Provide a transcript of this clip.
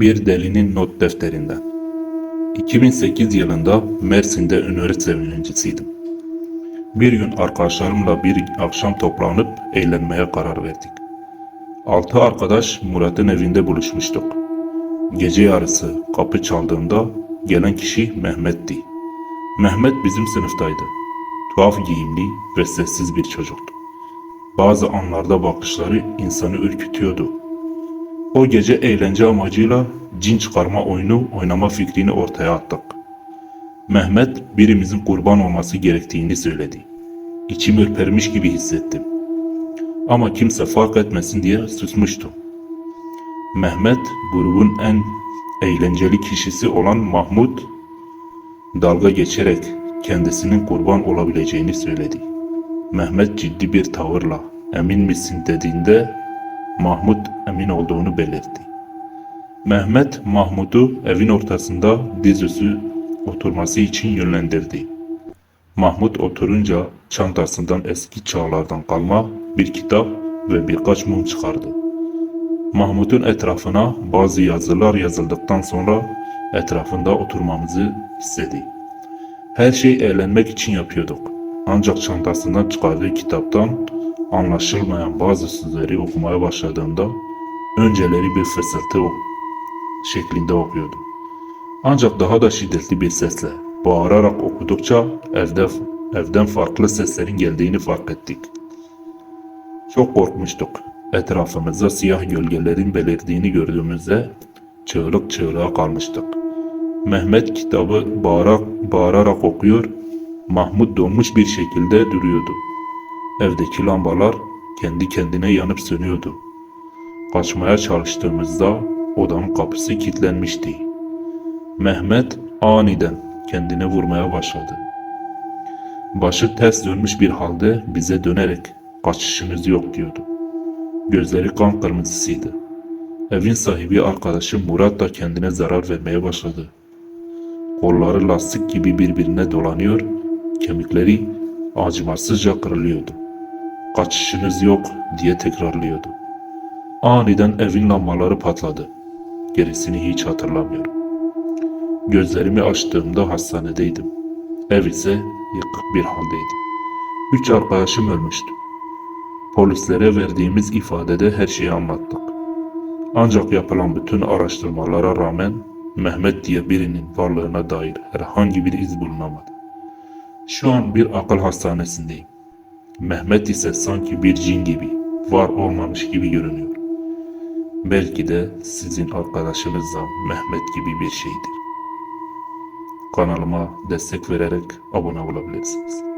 Bir delinin not defterinden. 2008 yılında Mersin'de üniversite öğrencisiydim. Bir gün arkadaşlarımla bir akşam toplanıp eğlenmeye karar verdik. Altı arkadaş Murat'ın evinde buluşmuştuk. Gece yarısı kapı çaldığında gelen kişi Mehmet'ti. Mehmet bizim sınıftaydı. Tuhaf giyimli ve sessiz bir çocuktu. Bazı anlarda bakışları insanı ürkütüyordu. O gece eğlence amacıyla cin çıkarma oyunu oynama fikrini ortaya attık. Mehmet birimizin kurban olması gerektiğini söyledi. İçim ürpermiş gibi hissettim. Ama kimse fark etmesin diye susmuştum. Mehmet grubun en eğlenceli kişisi olan Mahmut dalga geçerek kendisinin kurban olabileceğini söyledi. Mehmet ciddi bir tavırla emin misin dediğinde Mahmut emin olduğunu belirtti. Mehmet Mahmut'u evin ortasında dizüstü oturması için yönlendirdi. Mahmut oturunca çantasından eski çağlardan kalma bir kitap ve birkaç mum çıkardı. Mahmut'un etrafına bazı yazılar yazıldıktan sonra etrafında oturmamızı istedi. Her şey eğlenmek için yapıyorduk. Ancak çantasından çıkardığı kitaptan anlaşılmayan bazı sözleri okumaya başladığında önceleri bir fısıltı şeklinde okuyordu. Ancak daha da şiddetli bir sesle bağırarak okudukça evde evden farklı seslerin geldiğini fark ettik. Çok korkmuştuk. Etrafımızda siyah gölgelerin belirdiğini gördüğümüzde çığlık çığlığa kalmıştık. Mehmet kitabı bağırarak, bağırarak okuyor, Mahmut donmuş bir şekilde duruyordu. Evdeki lambalar kendi kendine yanıp sönüyordu. Kaçmaya çalıştığımızda odanın kapısı kilitlenmişti. Mehmet aniden kendini vurmaya başladı. Başı ters dönmüş bir halde bize dönerek kaçışınız yok diyordu. Gözleri kan kırmızısıydı. Evin sahibi arkadaşı Murat da kendine zarar vermeye başladı. Kolları lastik gibi birbirine dolanıyor, kemikleri acımasızca kırılıyordu. Kaçışınız yok diye tekrarlıyordu. Aniden evin lambaları patladı. Gerisini hiç hatırlamıyorum. Gözlerimi açtığımda hastanedeydim. Ev ise yıkık bir haldeydi. Üç arkadaşım ölmüştü. Polislere verdiğimiz ifadede her şeyi anlattık. Ancak yapılan bütün araştırmalara rağmen Mehmet diye birinin varlığına dair herhangi bir iz bulunamadı. Şu an bir akıl hastanesindeyim. Mehmet ise sanki bir cin gibi, var olmamış gibi görünüyor. Belki de sizin arkadaşınız da Mehmet gibi bir şeydir. Kanalıma destek vererek abone olabilirsiniz.